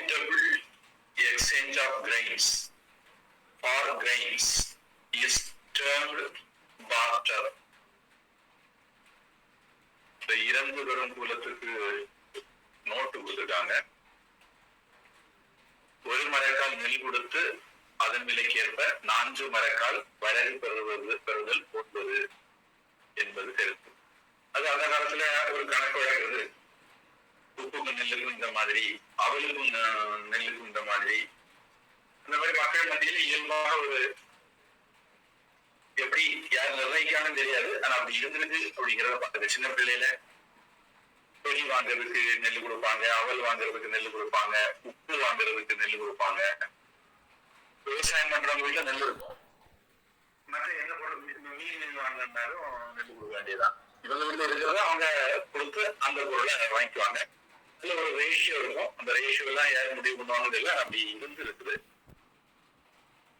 profitable exchange of grains for grains is termed barter. இந்த இறந்து வரும் குலத்துக்கு நோட்டு கொடுத்துட்டாங்க. ஒரு மரக்கால் நெல் கொடுத்து அதன் விலைக்கேற்ப நான்கு மரக்கால் வரகு பெறுவது பெறுதல் போடுவது என்பது கருத்து அது அந்த காலத்துல ஒரு கணக்கு வழங்குறது நெல்லுக்கும் இந்த மாதிரி அவளுக்கும் நெல்லுக்கும் இந்த மாதிரி இந்த மாதிரி மக்கள் மத்தியில் இயல்பாக ஒரு எப்படி யார் நிர்ணயிக்கான்னு தெரியாது. ஆனா அப்படி இருந்திருக்கு அப்படிங்கிறத பார்த்தது சின்ன பிள்ளையில தொழில் வாங்குறதுக்கு நெல் கொடுப்பாங்க அவல் வாங்குறதுக்கு நெல் கொடுப்பாங்க உப்பு வாங்குறதுக்கு நெல் கொடுப்பாங்க. விவசாயம் பண்றவங்க வீட்டுல நெல் இருக்கும். மற்ற என்ன பொருள் மீ- மீன் வாங்கினாலும் நெல் கொடுக்க வேண்டியதுதான். இவங்க வீட்டுல இருக்கிறத அவங்க கொடுத்து அந்த பொருளை வாங்கிக்குவாங்க. இதுல ஒரு ரேஷியோ இருக்கும். அந்த ரேஷியோ எல்லாம் யார் முடிவு பண்ணுவாங்க இல்ல அப்படி இருந்து இருக்குது